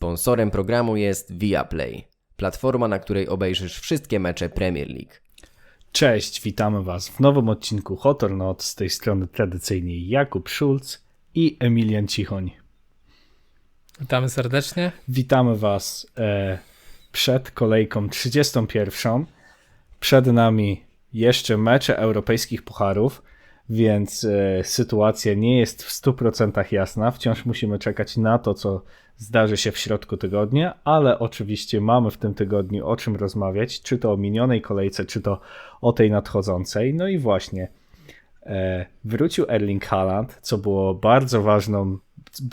Sponsorem programu jest Viaplay, platforma, na której obejrzysz wszystkie mecze Premier League. Cześć, witamy Was w nowym odcinku Hot or Not. Z tej strony tradycyjnie Jakub Schulz i Emilian Cichoń. Witamy serdecznie. Witamy Was e, przed kolejką 31. Przed nami jeszcze mecze europejskich pucharów, więc e, sytuacja nie jest w 100% jasna. Wciąż musimy czekać na to, co zdarzy się w środku tygodnia, ale oczywiście mamy w tym tygodniu o czym rozmawiać, czy to o minionej kolejce, czy to o tej nadchodzącej. No i właśnie e, wrócił Erling Haaland, co było bardzo ważną,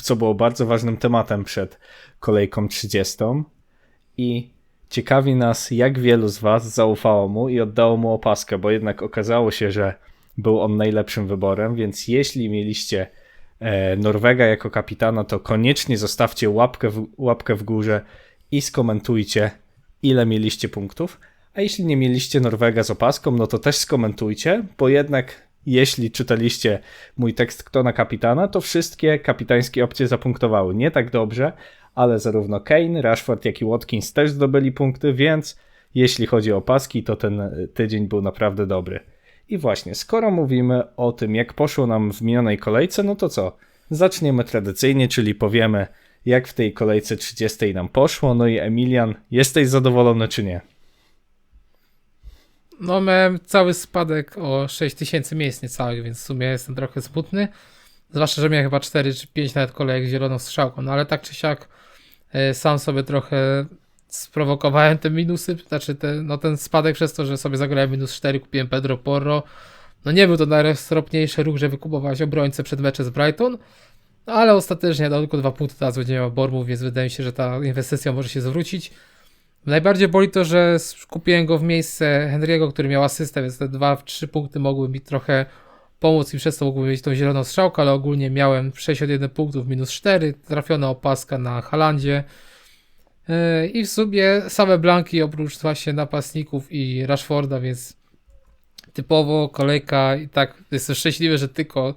co było bardzo ważnym tematem przed kolejką 30 i ciekawi nas, jak wielu z was zaufało mu i oddało mu opaskę, bo jednak okazało się, że był on najlepszym wyborem, więc jeśli mieliście E, Norwega jako kapitana, to koniecznie zostawcie łapkę w, łapkę w górze i skomentujcie, ile mieliście punktów. A jeśli nie mieliście Norwega z opaską, no to też skomentujcie, bo jednak jeśli czytaliście mój tekst Kto na kapitana, to wszystkie kapitańskie opcje zapunktowały. Nie tak dobrze, ale zarówno Kane, Rashford, jak i Watkins też zdobyli punkty, więc jeśli chodzi o opaski, to ten tydzień był naprawdę dobry. I właśnie, skoro mówimy o tym, jak poszło nam w minionej kolejce, no to co? Zaczniemy tradycyjnie, czyli powiemy, jak w tej kolejce 30 nam poszło. No i Emilian, jesteś zadowolony czy nie? No, miałem cały spadek o 6000 miejsc niecałych, więc w sumie jestem trochę smutny. Zwłaszcza, że miałem chyba 4 czy 5 nawet kolejek zieloną strzałką, no ale tak czy siak e, sam sobie trochę sprowokowałem te minusy, znaczy te, no ten spadek przez to, że sobie zagrałem minus 4, kupiłem Pedro Porro. No nie był to najroztropniejszy ruch, że wykupowałeś obrońcę przed meczem z Brighton, no ale ostatecznie dał tylko dwa punkty, będzie miał Bormów, więc wydaje mi się, że ta inwestycja może się zwrócić. Najbardziej boli to, że kupiłem go w miejsce Henry'ego, który miał asystę, więc te dwa, trzy punkty mogły mi trochę pomóc i przez to mógłbym mieć tą zieloną strzałkę, ale ogólnie miałem 61 punktów, minus 4, trafiona opaska na Halandzie. E, I w sumie same blanki oprócz właśnie napastników i Rashforda, więc typowo kolejka i tak jestem szczęśliwy, że tylko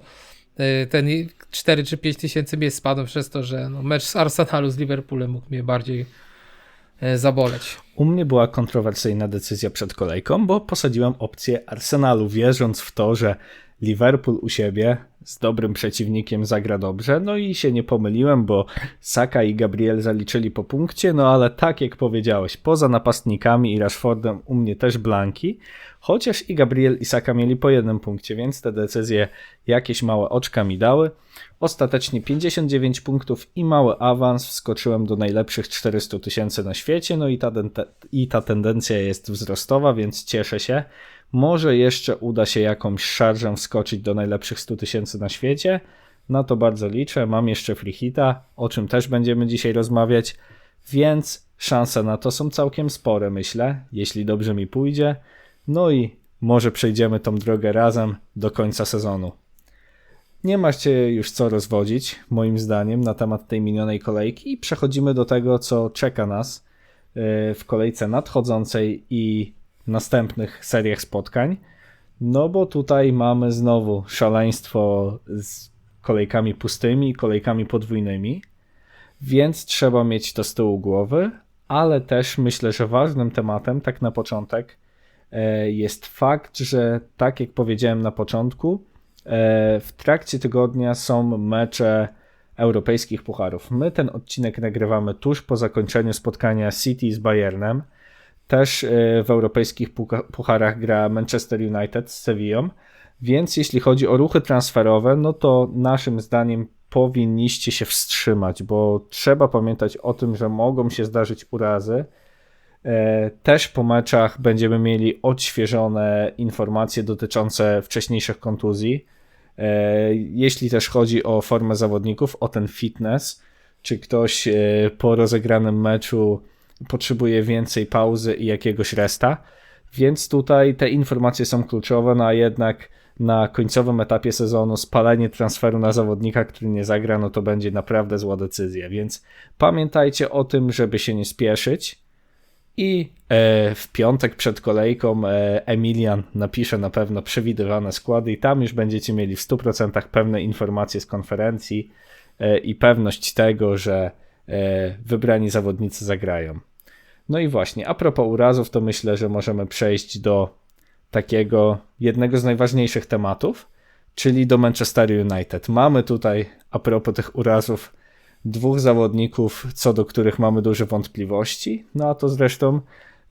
e, ten 4 czy 5 tysięcy miejsc spadłem przez to, że no mecz z Arsenalu z Liverpoolem mógł mnie bardziej e, zaboleć. U mnie była kontrowersyjna decyzja przed kolejką, bo posadziłem opcję Arsenalu, wierząc w to, że Liverpool u siebie z dobrym przeciwnikiem zagra dobrze. No i się nie pomyliłem, bo Saka i Gabriel zaliczyli po punkcie, no ale tak jak powiedziałeś, poza napastnikami i Rashfordem u mnie też blanki, chociaż i Gabriel i Saka mieli po jednym punkcie, więc te decyzje jakieś małe oczka mi dały. Ostatecznie 59 punktów i mały awans, wskoczyłem do najlepszych 400 tysięcy na świecie, no i ta, i ta tendencja jest wzrostowa, więc cieszę się. Może jeszcze uda się jakąś szarżą wskoczyć do najlepszych 100 tysięcy na świecie. Na to bardzo liczę. Mam jeszcze freehita, o czym też będziemy dzisiaj rozmawiać, więc szanse na to są całkiem spore, myślę, jeśli dobrze mi pójdzie. No i może przejdziemy tą drogę razem do końca sezonu. Nie macie już co rozwodzić, moim zdaniem, na temat tej minionej kolejki i przechodzimy do tego, co czeka nas e, w kolejce nadchodzącej i następnych seriach spotkań. No bo tutaj mamy znowu szaleństwo z kolejkami pustymi, kolejkami podwójnymi, więc trzeba mieć to z tyłu głowy, ale też myślę, że ważnym tematem, tak na początek, e, jest fakt, że tak jak powiedziałem na początku, e, w trakcie tygodnia są mecze europejskich pucharów. My ten odcinek nagrywamy tuż po zakończeniu spotkania City z Bayernem. Też e, w europejskich pucharach gra Manchester United z Sevillą, więc jeśli chodzi o ruchy transferowe, no to naszym zdaniem powinniście się wstrzymać, bo trzeba pamiętać o tym, że mogą się zdarzyć urazy. E, też po meczach będziemy mieli odświeżone informacje dotyczące wcześniejszych kontuzji. E, jeśli też chodzi o formę zawodników, o ten fitness, czy ktoś po rozegranym meczu potrzebuje więcej pauzy i jakiegoś resta. Więc tutaj te informacje są kluczowe, no a jednak na końcowym etapie sezonu spalenie transferu na zawodnika, który nie zagra, no to będzie naprawdę zła decyzja. Więc pamiętajcie o tym, żeby się nie spieszyć. I e, w piątek przed kolejką e, Emilian napisze na pewno przewidywane składy, i tam już będziecie mieli w 100% pewne informacje z konferencji e, i pewność tego, że wybrani zawodnicy zagrają. No i właśnie, a propos urazów, to myślę, że możemy przejść do takiego jednego z najważniejszych tematów, czyli do Manchester United. Mamy tutaj, a propos tych urazów, dwóch zawodników, co do których mamy duże wątpliwości. No a to zresztą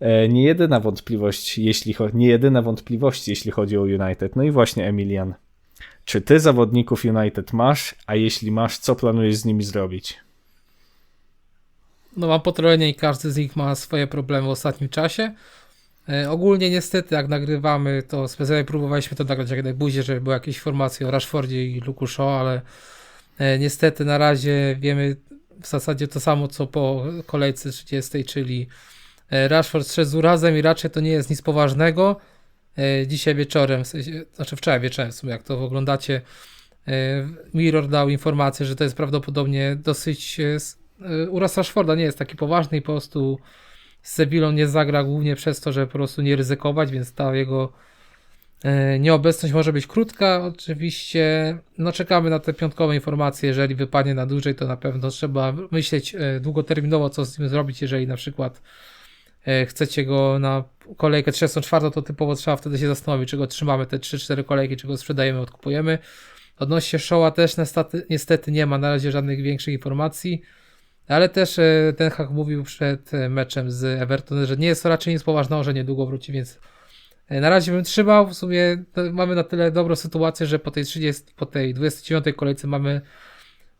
e, nie jedyna wątpliwość, jeśli nie jedyna wątpliwość, jeśli chodzi o United. No i właśnie Emilian. Czy ty zawodników United masz, a jeśli masz, co planujesz z nimi zrobić? No mam potrojenie i każdy z nich ma swoje problemy w ostatnim czasie. E, ogólnie niestety jak nagrywamy, to specjalnie próbowaliśmy to nagrać jak najbardziej, żeby były jakieś informacje o Rashfordzie i Luku Shaw, ale e, niestety na razie wiemy w zasadzie to samo co po kolejce 30, czyli e, Rashford szedł z urazem i raczej to nie jest nic poważnego. Dzisiaj wieczorem, znaczy wczoraj wieczorem w sumie, jak to oglądacie, Mirror dał informację, że to jest prawdopodobnie dosyć e, uraz Rashforda nie jest taki poważny i po prostu z Sevillą nie zagra głównie przez to, że po prostu nie ryzykować, więc ta jego e, nieobecność może być krótka. Oczywiście no czekamy na te piątkowe informacje, jeżeli wypadnie na dłużej, to na pewno trzeba myśleć e, długoterminowo, co z nim zrobić, jeżeli na przykład e, chcecie go na kolejkę 34, to typowo trzeba wtedy się zastanowić, czy go trzymamy te 3-4 kolejki, czy go sprzedajemy, odkupujemy. Odnośnie Showa też niestety nie ma na razie żadnych większych informacji. Ale też e, ten Hak mówił przed e, meczem z Evertonem, że nie jest to raczej nic poważnego, że niedługo wróci, więc e, na razie bym trzymał. W sumie mamy na tyle dobrą sytuację, że po tej 30, po tej 29 kolejce mamy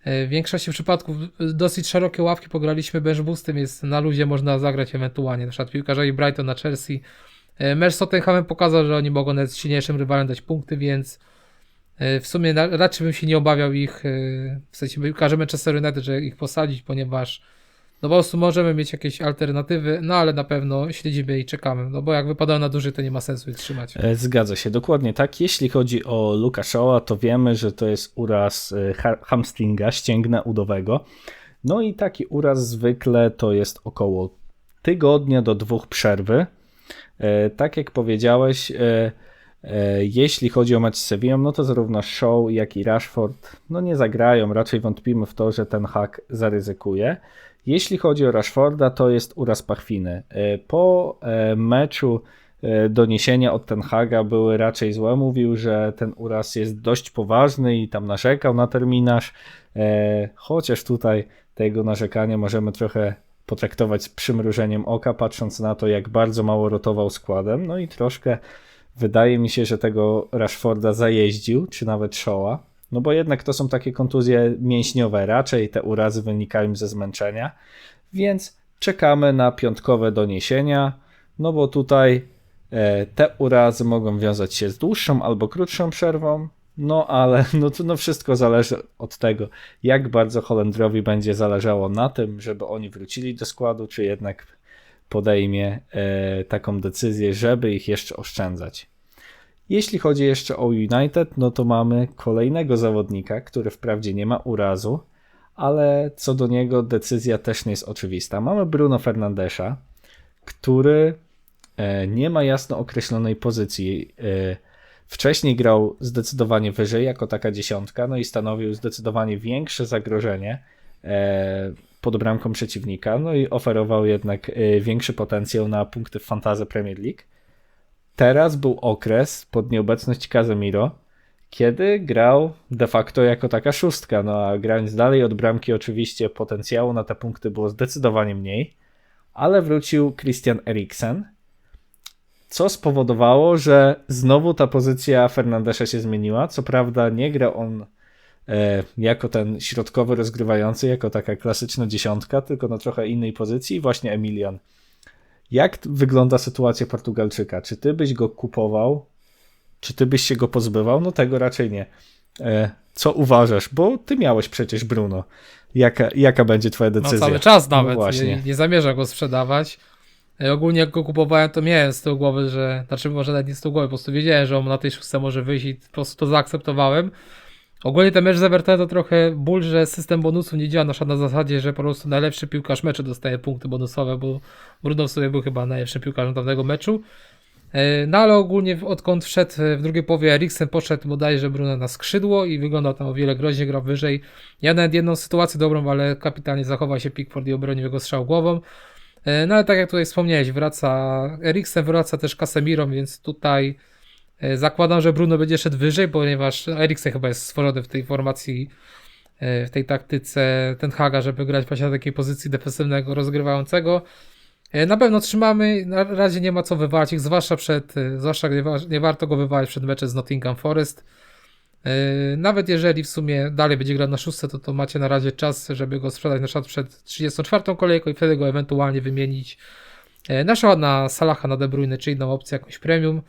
w większości przypadków dosyć szerokie ławki, pograliśmy bench boostem, więc na luzie można zagrać ewentualnie, na przykład piłkarzami Brighton na Chelsea. Mecz z Tottenhamem pokazał, że oni mogą nawet silniejszym rywalem dać punkty, więc W sumie raczej bym się nie obawiał ich, e, w sensie piłkarzy Manchester United, że ich posadzić, ponieważ no po prostu możemy mieć jakieś alternatywy, no ale na pewno śledzimy i czekamy, no bo jak wypadają na duży, to nie ma sensu ich trzymać. E, Zgadza się, dokładnie tak. Jeśli chodzi o Luka Shaw'a, to wiemy, że to jest uraz e, ha- hamstringa, ścięgna udowego. No i taki uraz zwykle to jest około tygodnia do dwóch przerwy. E, Tak jak powiedziałeś, e, e, jeśli chodzi o mecz z Sevillą, no to zarówno Shaw, jak i Rashford no nie zagrają. Raczej wątpimy w to, że ten hak zaryzykuje. Jeśli chodzi o Rashforda, to jest uraz pachwiny. E, Po e, meczu e, doniesienia od Ten Haga były raczej złe. Mówił, że ten uraz jest dość poważny i tam narzekał na terminarz. E, Chociaż tutaj tego narzekania możemy trochę potraktować z przymrużeniem oka, patrząc na to, jak bardzo mało rotował składem. No i troszkę wydaje mi się, że tego Rashforda zajeździł, czy nawet Shaw'a. No bo jednak to są takie kontuzje mięśniowe, raczej te urazy wynikają ze zmęczenia, więc czekamy na piątkowe doniesienia, no bo tutaj e, te urazy mogą wiązać się z dłuższą albo krótszą przerwą, no ale no to no wszystko zależy od tego, jak bardzo Holendrowi będzie zależało na tym, żeby oni wrócili do składu, czy jednak podejmie e, taką decyzję, żeby ich jeszcze oszczędzać. Jeśli chodzi jeszcze o United, no to mamy kolejnego zawodnika, który wprawdzie nie ma urazu, ale co do niego decyzja też nie jest oczywista. Mamy Bruno Fernandesza, który e, nie ma jasno określonej pozycji. E, Wcześniej grał zdecydowanie wyżej, jako taka dziesiątka, no i stanowił zdecydowanie większe zagrożenie e, pod bramką przeciwnika, no i oferował jednak większy potencjał na punkty w Fantasy Premier League. Teraz był okres pod nieobecność Casemiro, kiedy grał de facto jako taka szóstka, no a grając dalej od bramki oczywiście potencjału na te punkty było zdecydowanie mniej, ale wrócił Christian Eriksen, co spowodowało, że znowu ta pozycja Fernandesza się zmieniła. Co prawda nie gra on e, jako ten środkowy rozgrywający, jako taka klasyczna dziesiątka, tylko na trochę innej pozycji właśnie Emilian. Jak wygląda sytuacja Portugalczyka? Czy ty byś go kupował? Czy ty byś się go pozbywał? No tego raczej nie. E, co uważasz? Bo ty miałeś przecież Bruno. Jaka, jaka będzie twoja No decyzja? cały czas No nawet, właśnie. nie, nie zamierzam go sprzedawać. E, Ogólnie jak go kupowałem, to miałem z tyłu głowy, że, znaczy może nawet nie z tyłu głowy, po prostu wiedziałem, że on na tej szóstce może wyjść i po prostu to zaakceptowałem. Ogólnie ten mecz z Evertonem to trochę ból, że system bonusów nie działa na przykład na zasadzie, że po prostu najlepszy piłkarz meczu dostaje punkty bonusowe, bo Bruno w sobie był chyba najlepszym piłkarzem tamtego meczu. E, No ale ogólnie odkąd wszedł e, w drugiej połowie Eriksen, poszedł bodajże Bruno na skrzydło i wyglądał tam o wiele groźniej, grał wyżej. Ja nawet jedną sytuację dobrą, ale kapitalnie zachował się Pickford i obronił jego strzał głową. E, No ale tak jak tutaj wspomniałeś, wraca Eriksen, wraca też Casemiro, więc tutaj zakładam, że Bruno będzie szedł wyżej, ponieważ Eriksen chyba jest stworzony w tej formacji, e, w tej taktyce Ten Haga, żeby grać właśnie na takiej pozycji defensywnego rozgrywającego. E, Na pewno trzymamy, na razie nie ma co wywalać ich, zwłaszcza przed, e, zwłaszcza nie, wa- nie warto go wywalać przed meczem z Nottingham Forest. E, Nawet jeżeli w sumie dalej będzie grał na szóstce, to, to macie na razie czas, żeby go sprzedać na przykład przed 34 kolejką i wtedy go ewentualnie wymienić e, na przykład na Salaha, na De Bruyne, czy inną opcję jakąś premium.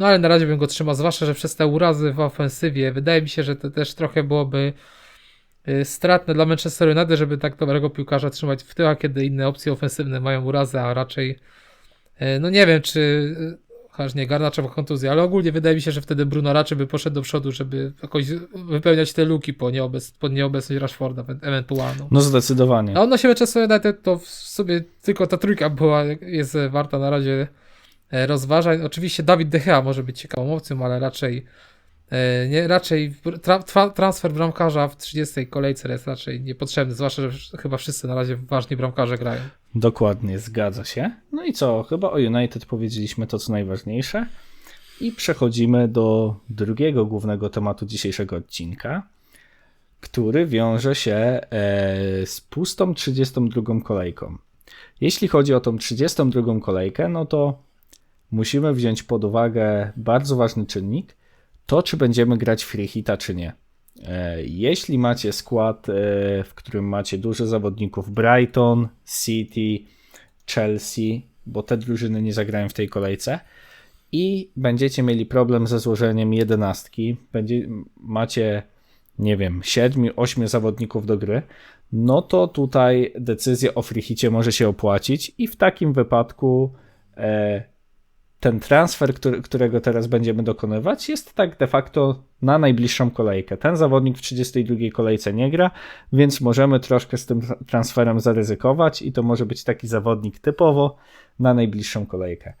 No ale na razie bym go trzymał, zwłaszcza, że przez te urazy w ofensywie wydaje mi się, że to też trochę byłoby y, stratne dla Manchester United, żeby tak dobrego piłkarza trzymać w tyłach, kiedy inne opcje ofensywne mają urazy, a raczej y, no nie wiem, czy y, chociaż nie, Garnacza kontuzję, ale ogólnie wydaje mi się, że wtedy Bruno raczej by poszedł do przodu, żeby jakoś wypełniać te luki po, nieobec, po nieobecność Rashforda ewentualną. No zdecydowanie. A odnośnie Manchester United to w sobie tylko ta trójka była, jest warta na razie rozważań. Oczywiście Dawid De Gea może być ciekawą opcją, ale raczej e, nie, raczej tra, tra, transfer bramkarza w 30 kolejce jest raczej niepotrzebny, zwłaszcza, że chyba wszyscy na razie ważni bramkarze grają. Dokładnie, zgadza się. No i co? Chyba o United powiedzieliśmy to, co najważniejsze. I przechodzimy do drugiego głównego tematu dzisiejszego odcinka, który wiąże się e, z pustą 32 kolejką. Jeśli chodzi o tą 32 kolejkę, no to musimy wziąć pod uwagę bardzo ważny czynnik, to czy będziemy grać free hita, czy nie. E, Jeśli macie skład, e, w którym macie dużo zawodników Brighton, City, Chelsea, bo te drużyny nie zagrają w tej kolejce i będziecie mieli problem ze złożeniem jedenastki, będzie, macie, nie wiem, 7-8 zawodników do gry, no to tutaj decyzja o free może się opłacić i w takim wypadku e, ten transfer, który, którego teraz będziemy dokonywać, jest tak de facto na najbliższą kolejkę. Ten zawodnik w 32 kolejce nie gra, więc możemy troszkę z tym tra- transferem zaryzykować i to może być taki zawodnik typowo na najbliższą kolejkę.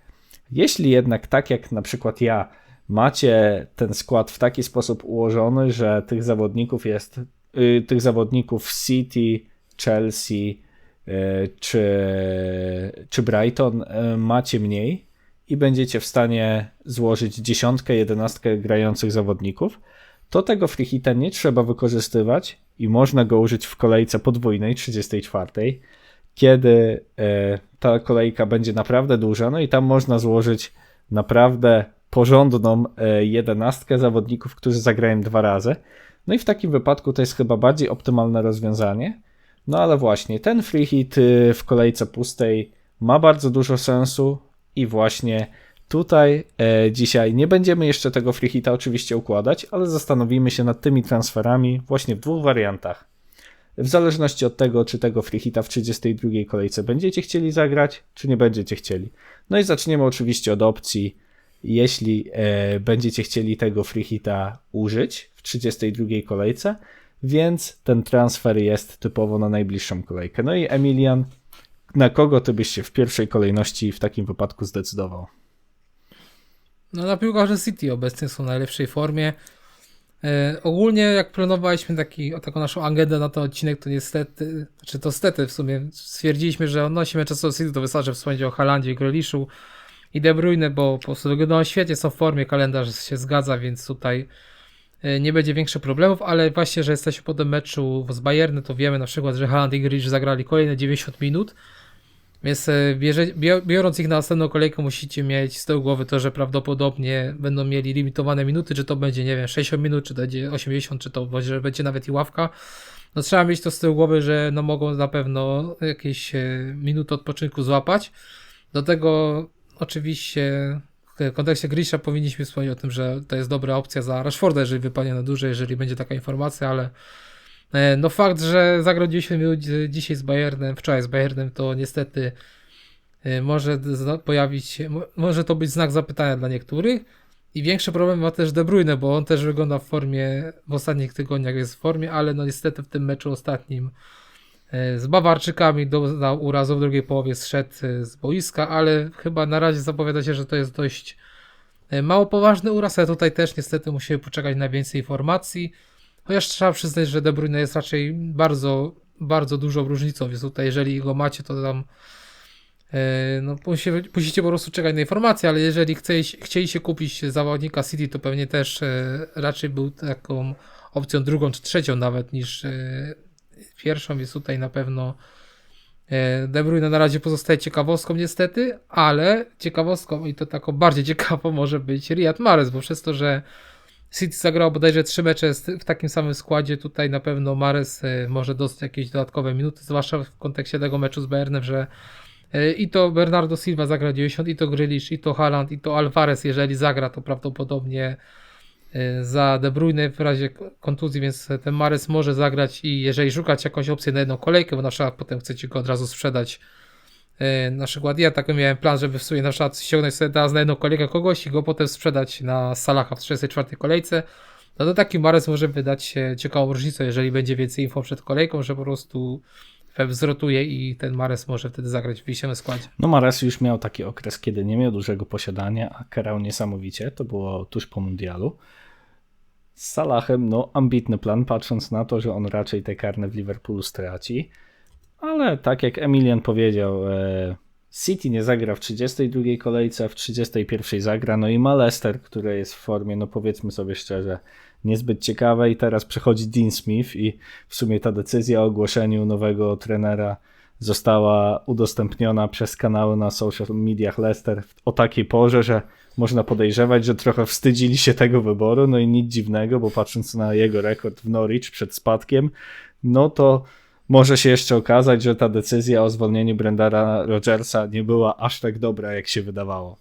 Jeśli jednak, tak jak na przykład ja, macie ten skład w taki sposób ułożony, że tych zawodników jest, y, tych zawodników City, Chelsea y, czy, czy Brighton y, macie mniej, i będziecie w stanie złożyć dziesiątkę, jedenastkę grających zawodników, to tego free hita nie trzeba wykorzystywać i można go użyć w kolejce podwójnej, 34, kiedy e, ta kolejka będzie naprawdę duża, no i tam można złożyć naprawdę porządną e, jedenastkę zawodników, którzy zagrają dwa razy. No i w takim wypadku to jest chyba bardziej optymalne rozwiązanie. No ale właśnie, ten free hit y, w kolejce pustej ma bardzo dużo sensu i właśnie tutaj e, dzisiaj nie będziemy jeszcze tego free hita oczywiście układać, ale zastanowimy się nad tymi transferami właśnie w dwóch wariantach. W zależności od tego, czy tego free hita w 32 kolejce będziecie chcieli zagrać, czy nie będziecie chcieli. No i zaczniemy oczywiście od opcji, jeśli e, będziecie chcieli tego free hita użyć w 32 kolejce, więc ten transfer jest typowo na najbliższą kolejkę. No i Emilian, na kogo ty byś się w pierwszej kolejności w takim wypadku zdecydował? No na piłkarze City obecnie są w najlepszej formie. E, ogólnie jak planowaliśmy taki, taką naszą agendę na ten odcinek, to niestety, czy to stety w sumie stwierdziliśmy, że odnośnie Manchester City to wystarczy wspomnieć o Halandzie i Grealiszu i De Bruyne, bo po prostu wyglądają świetnie, są w formie, kalendarz się zgadza, więc tutaj e, nie będzie większych problemów, ale właśnie, że jesteśmy po tym meczu z Bayernem, to wiemy na przykład, że Haaland i Grealish zagrali kolejne 90 minut, więc e, bierze, bio- biorąc ich na następną kolejkę, musicie mieć z tyłu głowy to, że prawdopodobnie będą mieli limitowane minuty, czy to będzie, nie wiem, 60 minut, czy to będzie 80, czy to będzie, będzie nawet i ławka. No trzeba mieć to z tyłu głowy, że no mogą na pewno jakieś e, minuty odpoczynku złapać. Do tego oczywiście w kontekście Grisha powinniśmy wspomnieć o tym, że to jest dobra opcja za Rashforda, jeżeli wypadnie na duże, jeżeli będzie taka informacja, ale No fakt, że zagrał 10 minut e, dzisiaj z Bayernem, wczoraj z Bayernem, to niestety e, może pojawić może to być znak zapytania dla niektórych. I większy problem ma też De Bruyne, bo on też wygląda w formie, w ostatnich tygodniach jest w formie, ale no niestety w tym meczu ostatnim e, z Bawarczykami, doznał urazu w drugiej połowie, zszedł e, z boiska, ale chyba na razie zapowiada się, że to jest dość e, mało poważny uraz, ale tutaj też niestety musimy poczekać na więcej informacji. Chociaż trzeba przyznać, że De Bruyne jest raczej bardzo, bardzo dużą różnicą, więc tutaj jeżeli go macie, to tam e, no, musi, musicie po prostu czekać na informacje, ale jeżeli chcieliście, kupić zawodnika City, to pewnie też e, raczej był taką opcją drugą czy trzecią nawet niż e, pierwszą, więc tutaj na pewno De Bruyne na razie pozostaje ciekawostką niestety, ale ciekawostką i to taką bardziej ciekawą może być Riyad Mahrez, bo przez to, że City zagrał bodajże trzy mecze w takim samym składzie, tutaj na pewno Mares e, może dostać jakieś dodatkowe minuty, zwłaszcza w kontekście tego meczu z Bayernem, że e, i to Bernardo Silva zagra 90, i to Grealish, i to Haaland, i to Alvarez, jeżeli zagra, to prawdopodobnie e, za De Bruyne w razie kontuzji, więc ten Mares może zagrać i jeżeli szukać jakąś opcję na jedną kolejkę, bo na przykład potem chcecie go od razu sprzedać e, na przykład ja taki miałem plan, żeby w sumie na przykład ściągnąć sobie teraz na jedną kogoś i go potem sprzedać na Salaha w 34 kolejce, no to taki Mares może wydać ciekawą różnicą, jeżeli będzie więcej info przed kolejką, że po prostu Pep zrotuje i ten Mares może wtedy zagrać w wisiowym składzie. No Mares już miał taki okres, kiedy nie miał dużego posiadania, a karał niesamowicie. To było tuż po mundialu. Z Salahem, no ambitny plan, patrząc na to, że on raczej te karne w Liverpoolu straci. Ale tak jak Emilian powiedział, e, City nie zagra w 32 kolejce, w 31 zagra, no i ma Leicester, który jest w formie, no powiedzmy sobie szczerze, niezbyt ciekawej. Teraz przychodzi Dean Smith i w sumie ta decyzja o ogłoszeniu nowego trenera została udostępniona przez kanały na social mediach Leicester o takiej porze, że można podejrzewać, że trochę wstydzili się tego wyboru, no i nic dziwnego, bo patrząc na jego rekord w Norwich przed spadkiem, no to może się jeszcze okazać, że ta decyzja o zwolnieniu Brendara Rogersa nie była aż tak dobra, jak się wydawało.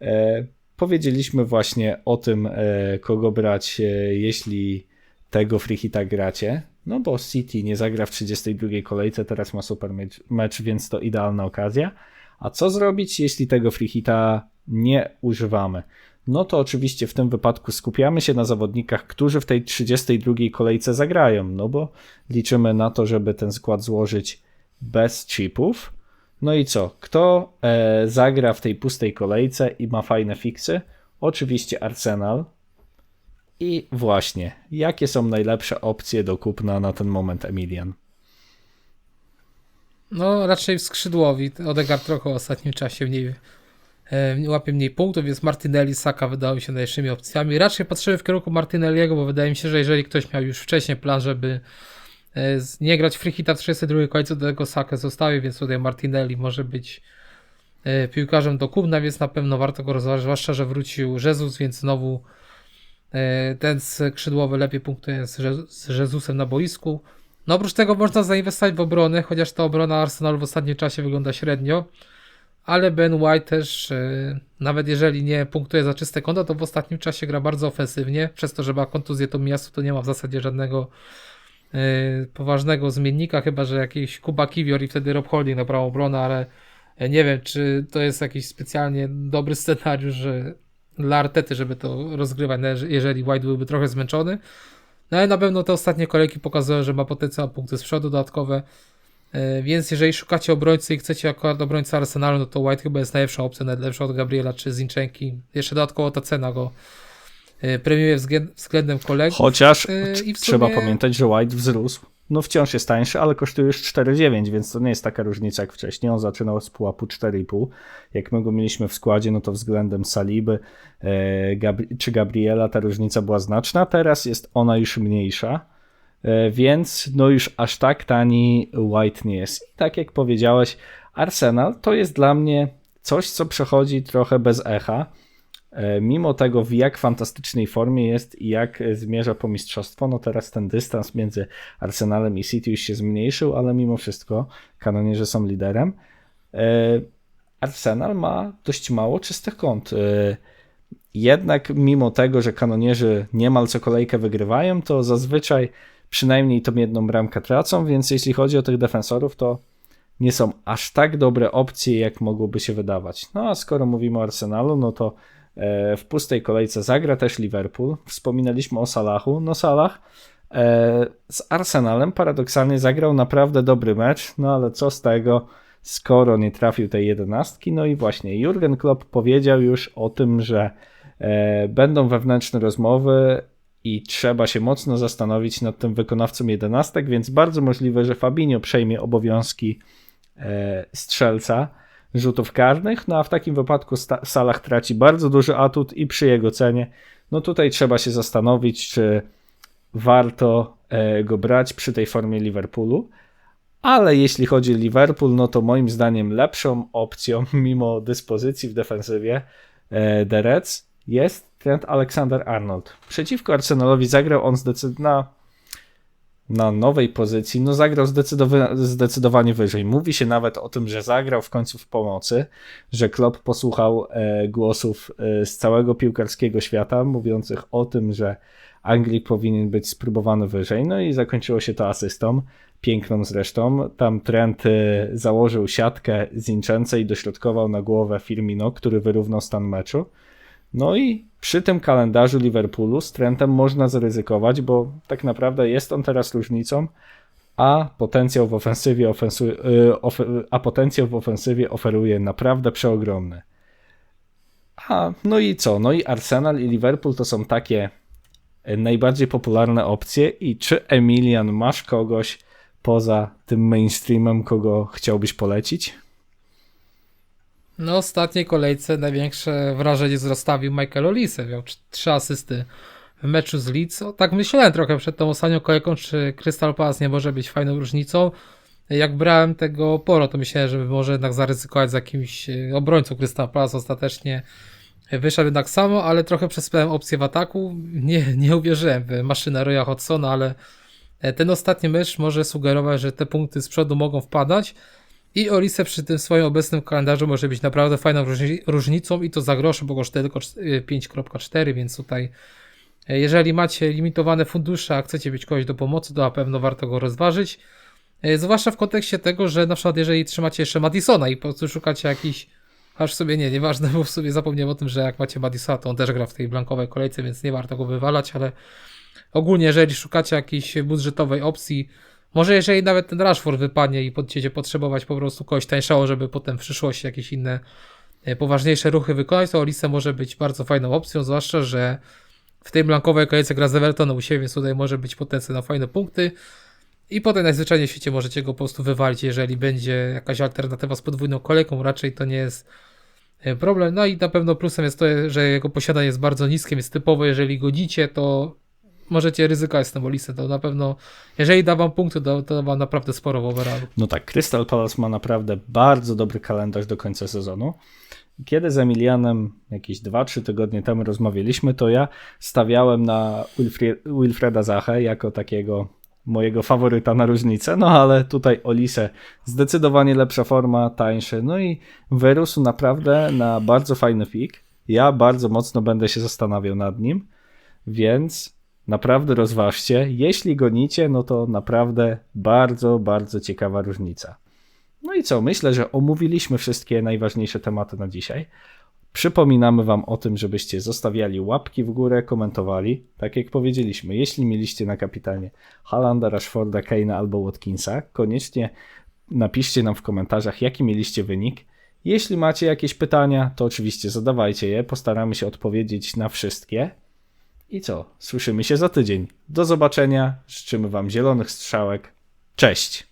E, powiedzieliśmy właśnie o tym, e, kogo brać, e, jeśli tego free hita gracie. No bo City nie zagra w 32 kolejce, teraz ma super mecz, mecz, więc to idealna okazja. A co zrobić, jeśli tego free hita nie używamy? No to oczywiście w tym wypadku skupiamy się na zawodnikach, którzy w tej 32 kolejce zagrają, no bo liczymy na to, żeby ten skład złożyć bez chipów. No i co? Kto e, zagra w tej pustej kolejce i ma fajne fiksy? Oczywiście Arsenal. I właśnie, jakie są najlepsze opcje do kupna na ten moment, Emilian? No raczej skrzydłowi, Odegaard trochę w ostatnim czasie mniej łapie mniej punktów, więc Martinelli, Saka wydały się najlepszymi opcjami. Raczej patrzymy w kierunku Martinelliego, bo wydaje mi się, że jeżeli ktoś miał już wcześniej plan, żeby e, nie grać free hita w 32 końcu, do tego Sakę zostawił, więc tutaj Martinelli może być e, piłkarzem do kupna, więc na pewno warto go rozważyć, zwłaszcza, że wrócił Jezus, więc znowu e, ten skrzydłowy lepiej punktuje z, Je- z Jezusem na boisku. No oprócz tego można zainwestować w obronę, chociaż ta obrona Arsenalu w ostatnim czasie wygląda średnio, ale Ben White też, e, nawet jeżeli nie punktuje za czyste konto, to w ostatnim czasie gra bardzo ofensywnie, przez to, że ma kontuzję to miasto, to nie ma w zasadzie żadnego e, poważnego zmiennika, chyba że jakiś Kuba Kiwior i wtedy Rob Holding na prawą obronę, ale e, nie wiem, czy to jest jakiś specjalnie dobry scenariusz, że dla Artety, żeby to rozgrywać, jeżeli White byłby trochę zmęczony. No ale na pewno te ostatnie kolejki pokazują, że ma potencjał punkty z przodu dodatkowe. E, Więc jeżeli szukacie obrońcy i chcecie akurat obrońcę Arsenalu, no to White chyba jest najlepszą opcją, nawet lepsza od Gabriela czy Zinchenki. Jeszcze dodatkowo ta cena go e, premiuje wzglę- względem kolegów. Chociaż i w trzeba sumie- pamiętać, że White wzrósł. No wciąż jest tańszy, ale kosztuje już 4,9, więc to nie jest taka różnica jak wcześniej. On zaczynał z pułapu 4,5. Jak my go mieliśmy w składzie, no to względem Saliby e, czy Gabriela ta różnica była znaczna. Teraz jest ona już mniejsza, e, więc no już aż tak tani White nie jest. I tak jak powiedziałeś, Arsenal to jest dla mnie coś, co przechodzi trochę bez echa. E, Mimo tego, w jak fantastycznej formie jest i jak e, zmierza po mistrzostwo, no teraz ten dystans między Arsenalem i City już się zmniejszył, ale mimo wszystko kanonierzy są liderem. E, Arsenal ma dość mało czystych kąt. E, Jednak mimo tego, że kanonierzy niemal co kolejkę wygrywają, to zazwyczaj przynajmniej tą jedną bramkę tracą, więc jeśli chodzi o tych defensorów, to nie są aż tak dobre opcje, jak mogłoby się wydawać. No a skoro mówimy o Arsenalu, no to e, w pustej kolejce zagra też Liverpool. Wspominaliśmy o Salachu. No Salah E, z Arsenalem paradoksalnie zagrał naprawdę dobry mecz, no ale co z tego, skoro nie trafił tej jedenastki. No i właśnie Jurgen Klopp powiedział już o tym, że e, będą wewnętrzne rozmowy i trzeba się mocno zastanowić nad tym wykonawcą jedenastek, więc bardzo możliwe, że Fabinho przejmie obowiązki e, strzelca rzutów karnych, no a w takim wypadku Salah traci bardzo duży atut i przy jego cenie, no tutaj trzeba się zastanowić, czy warto e, go brać przy tej formie Liverpoolu. Ale jeśli chodzi o Liverpool, no to moim zdaniem lepszą opcją, mimo dyspozycji w defensywie The Reds, jest Trent Alexander-Arnold. Przeciwko Arsenalowi zagrał on na, na nowej pozycji, no zagrał zdecydowa- zdecydowanie wyżej. Mówi się nawet o tym, że zagrał w końcu w pomocy, że Klopp posłuchał e, głosów e, z całego piłkarskiego świata, mówiących o tym, że Anglik powinien być spróbowany wyżej, no i zakończyło się to asystą, piękną zresztą. Tam Trent e, założył siatkę Zinczence i dośrodkował na głowę Firmino, który wyrównał stan meczu. No i przy tym kalendarzu Liverpoolu z Trentem można zaryzykować, bo tak naprawdę jest on teraz różnicą, a potencjał w ofensywie, ofensu, y, a potencjał w ofensywie oferuje naprawdę przeogromny. A, no i co? No i Arsenal i Liverpool to są takie najbardziej popularne opcje i czy Emilian masz kogoś poza tym mainstreamem, kogo chciałbyś polecić? No, ostatniej kolejce największe wrażenie rozstawił Michael Olise. Miał trzy asysty w meczu z Leeds. O, tak myślałem trochę przed tą ostatnią kolejką, czy Crystal Palace nie może być fajną różnicą. Jak brałem tego Poro, to myślałem, że może jednak zaryzykować z jakimś e, obrońcą Crystal Palace. Ostatecznie wyszedł jednak samo, ale trochę przespałem opcję w ataku. Nie, nie uwierzyłem w maszynę Roya Hodgsona, ale e, ten ostatni mecz może sugerować, że te punkty z przodu mogą wpadać. I Olise przy tym swoim obecnym kalendarzu może być naprawdę fajną różni- różnicą i to za grosze, bo kosztuje tylko cz- y, 5.4, więc tutaj e, jeżeli macie limitowane fundusze, a chcecie mieć kogoś do pomocy, to na pewno warto go rozważyć. E, Zwłaszcza w kontekście tego, że na przykład jeżeli trzymacie jeszcze Madisona i po prostu szukacie jakiś aż sobie nie, nieważne, bo w sobie zapomniałem o tym, że jak macie Madisona, to on też gra w tej blankowej kolejce, więc nie warto go wywalać, ale ogólnie jeżeli szukacie jakiejś budżetowej opcji, może jeżeli nawet ten Rashford wypadnie i będziecie potrzebować po prostu kogoś tańszego, żeby potem w przyszłości jakieś inne e, poważniejsze ruchy wykonać, to Olise może być bardzo fajną opcją, zwłaszcza, że w tej blankowej kolejce gra z Evertonem u siebie, więc tutaj może być potencjał na fajne punkty. I potem najzwyczajniej w świecie możecie go po prostu wywalić, jeżeli będzie jakaś alternatywa z podwójną kolejką, raczej to nie jest e, problem. No i na pewno plusem jest to, że jego posiadanie jest bardzo niskie, więc typowo jeżeli godzicie, to możecie ryzykować z tym Olisem, to na pewno, jeżeli da wam punkty, to, to wam naprawdę sporo w overallu. No tak, Crystal Palace ma naprawdę bardzo dobry kalendarz do końca sezonu. Kiedy z Emilianem jakieś 2-3 tygodnie temu rozmawialiśmy, to ja stawiałem na Wilfrie- Wilfreda Zachę jako takiego mojego faworyta na różnicę, no ale tutaj Olise zdecydowanie lepsza forma, tańszy, no i wyrósł naprawdę na bardzo fajny pik. Ja bardzo mocno będę się zastanawiał nad nim, więc naprawdę rozważcie. Jeśli gonicie, no to naprawdę bardzo, bardzo ciekawa różnica. No i co? Myślę, że omówiliśmy wszystkie najważniejsze tematy na dzisiaj. Przypominamy Wam o tym, żebyście zostawiali łapki w górę, komentowali. Tak jak powiedzieliśmy, jeśli mieliście na kapitanie Halanda, Rashforda, Kane'a albo Watkinsa, koniecznie napiszcie nam w komentarzach, jaki mieliście wynik. Jeśli macie jakieś pytania, to oczywiście zadawajcie je, postaramy się odpowiedzieć na wszystkie. I co? Słyszymy się za tydzień. Do zobaczenia. Życzymy Wam zielonych strzałek. Cześć!